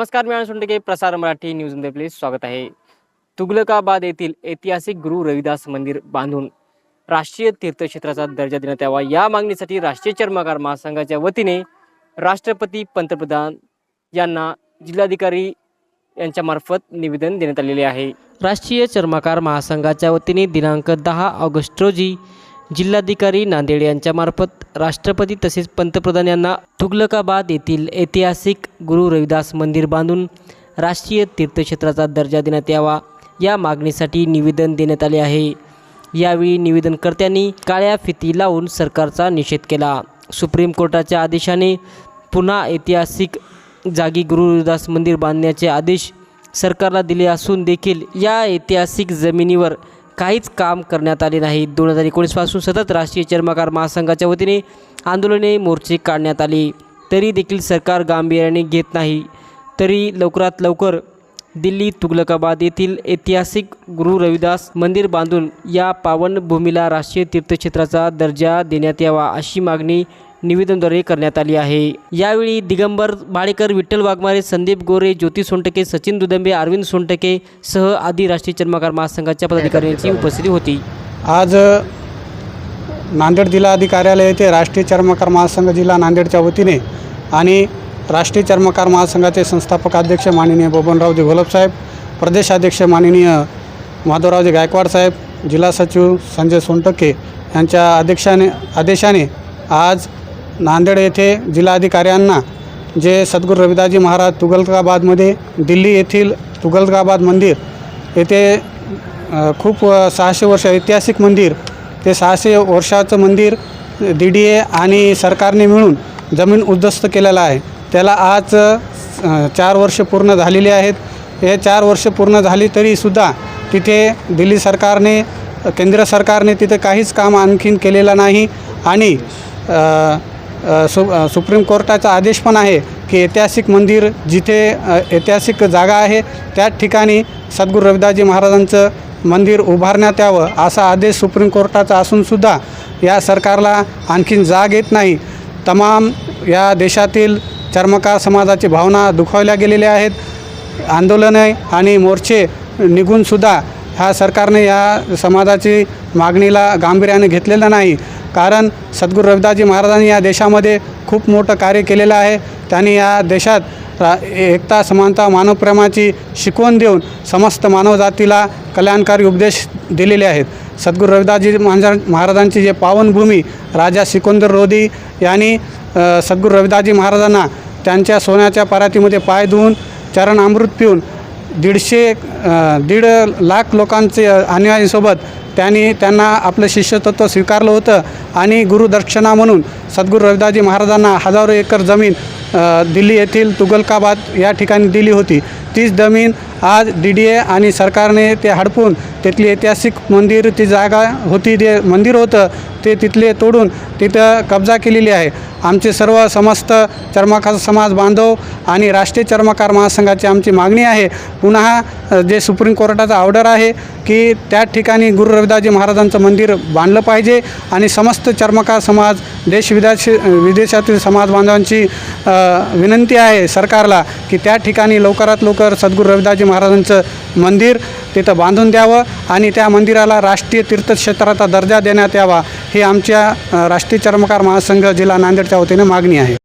नमस्कार मी सोंडके प्रसार मराठी न्यूजमध्ये आपले स्वागत आहे. तुगलकाबाद येथील ऐतिहासिक गुरु रविदास मंदिर बांधून राष्ट्रीय तीर्थक्षेत्राचा दर्जा देण्यात यावा. या मागणीसाठी राष्ट्रीय चर्मकार महासंघाच्या वतीने राष्ट्रपती पंतप्रधान यांना जिल्हाधिकारी यांच्यामार्फत निवेदन देण्यात आलेले आहे. राष्ट्रीय चर्मकार महासंघाच्या वतीने दिनांक दहा ऑगस्ट रोजी जिल्हाधिकारी नांदेड यांच्यामार्फत राष्ट्रपती तसेच पंतप्रधान यांना तुगलकाबाद येथील ऐतिहासिक गुरु रविदास मंदिर बांधून राष्ट्रीय तीर्थक्षेत्राचा दर्जा देण्यात यावा या मागणीसाठी निवेदन देण्यात आले आहे. यावेळी निवेदनकर्त्यांनी काळ्या फिती लावून सरकारचा निषेध केला. सुप्रीम कोर्टाच्या आदेशाने पुन्हा ऐतिहासिक जागी गुरु रविदास मंदिर बांधण्याचे आदेश सरकारला दिले असून देखील या ऐतिहासिक जमिनीवर काहीच काम करण्यात आले नाही. दोन हजार एकोणीसपासून सतत राष्ट्रीय चर्मकार महासंघाच्या वतीने आंदोलने मोर्चे काढण्यात आली. तरी देखील सरकार गांभीर्याने घेत नाही. तरी लवकरात लवकर दिल्ली तुगलकाबाद येथील ऐतिहासिक गुरु रविदास मंदिर बांधून या पावनभूमीला राष्ट्रीय तीर्थक्षेत्राचा दर्जा देण्यात यावा अशी मागणी निवेदनद्वारे करण्यात आली आहे. यावेळी दिगंबर बाळेकर विठ्ठल वाघमारे संदीप गोरे ज्योती सोनटके सचिन दुदंबे अरविंद सोनटके सह आदी राष्ट्रीय चर्मकार महासंघाच्या पदाधिकाऱ्यांची उपस्थिती होती. आज नांदेड जिल्हा कार्यालय येथे राष्ट्रीय चर्मकार महासंघ जिल्हा नांदेडच्या वतीने आणि राष्ट्रीय चर्मकार महासंघाचे संस्थापक अध्यक्ष माननीय बबनरावजी घोलपसाहेब प्रदेशाध्यक्ष माननीय माधवरावजी गायकवाड साहेब जिल्हा सचिव संजय सोनटके यांच्या अध्यक्षाने आदेशाने आज नांदेड येथे जिल्हाधिकाऱ्यांना जे सद्गुरू रविदासजी महाराज तुगलकाबादमध्ये दिल्ली येथील तुगलकाबाद मंदिर येथे खूप सहाशे वर्ष ऐतिहासिक मंदिर ते सहाशे वर्षाचं मंदिर डी डी ए आणि सरकारने मिळून जमीन उद्ध्वस्त केलेलं आहे. त्याला आज चार वर्ष पूर्ण झालेली आहेत. हे चार वर्ष पूर्ण झाली तरीसुद्धा तिथे दिल्ली सरकारने केंद्र सरकारने तिथे काहीच काम आणखीन केलेलं नाही आणि सु सुप्रीम कोर्टाचा आदेश पण आहे की ऐतिहासिक मंदिर जिथे ऐतिहासिक जागा आहे त्याच ठिकाणी सद्गुरू रविदासजी महाराजांचं मंदिर उभारण्यात यावं असा आदेश सुप्रीम कोर्टाचा असूनसुद्धा या सरकारला आणखीन जाग येत नाही. तमाम या देशातील चर्मकार समाजाची भावना दुखावल्या गेलेल्या आहेत. आंदोलने आणि मोर्चे निघूनसुद्धा ह्या सरकारने या समाजाची मागणीला गांभीर्याने घेतलेलं नाही. कारण सद्गुरू रविदासजी महाराजांनी या देशामध्ये खूप मोठं कार्य केलेलं आहे. त्यांनी या देशात रा एकता समानता मानवप्रेमाची शिकवण देऊन समस्त मानवजातीला कल्याणकारी उपदेश दिलेले आहेत. सद्गुरू रविदासजी महाजा महाराजांची जे पावनभूमी राजा सिकंदर रोधी यांनी सद्गुरु सद्गुरू रविदासजी महाराजांना त्यांच्या सोन्याच्या परातीमध्ये पाय धुवून चरण अमृत पिऊन दीडशे दीड लाख लोकांचे अनुयायांसोबत त्यांनी त्यांना आपलं शिष्यतत्व स्वीकारलं होतं आणि गुरुदक्षिणा म्हणून सद्गुरू रविदासजी महाराजांना हजारो एकर जमीन दिल्ली येथील तुगलकाबाद या ठिकाणी दिली होती. तीच जमीन आज डी डी ए आणि सरकारने ते हडपून तिथली ऐतिहासिक मंदिर ती जागा होती जे मंदिर होतं ते तिथले तोडून तिथं कब्जा केलेली आहे. आमचे सर्व समस्त चर्मकार समाज बांधव आणि राष्ट्रीय चर्मकार महासंघाची आमची मागणी आहे. पुन्हा जे सुप्रीम कोर्टाचा ऑर्डर आहे की त्या ठिकाणी गुरु रविदासजी महाराजांचं मंदिर बांधलं पाहिजे आणि समस्त चर्मकार समाज देश विदेश विदेशातील समाज बांधवांची विनंती आहे सरकारला की त्या ठिकाणी लवकरात लवकर सद्गुरू रविदासजी महाराजांचं मंदिर तिथं बांधून द्यावं आणि त्या मंदिराला राष्ट्रीय तीर्थक्षेत्राचा दर्जा देण्यात यावा. ही आमच्या राष्ट्रीय चर्मकार महासंघ जिल्हा नांदेडच्या वतीने मागणी आहे.